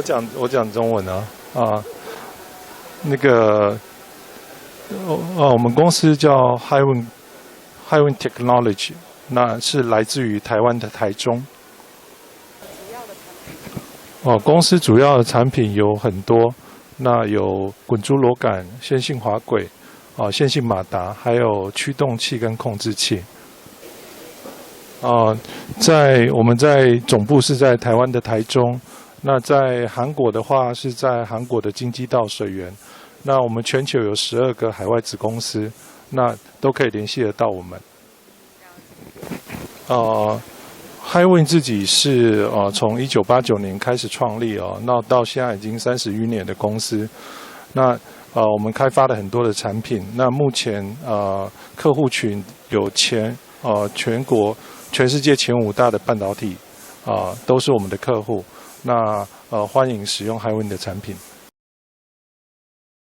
我讲我讲中文啊啊，那个哦哦，我们公司叫 Hiwin Hiwin Technology，那是来自于台湾的台中。哦，公司主要的产品有很多，那有滚珠螺杆、线性滑轨、啊线性马达，还有驱动器跟控制器。啊，在我们在总部是在台湾的台中，那在韩国的话是在韩国的京畿道水源，那我们全球有十二个海外子公司，那都可以联系得到我们。呃，Hiwin 自己是呃从一九八九年开始创立哦，那到现在已经三十余年的公司，那呃我们开发了很多的产品，那目前呃客户群有前呃全国。全世界前五大的半导体啊，都是我们的客户。那呃，欢迎使用海文的产品。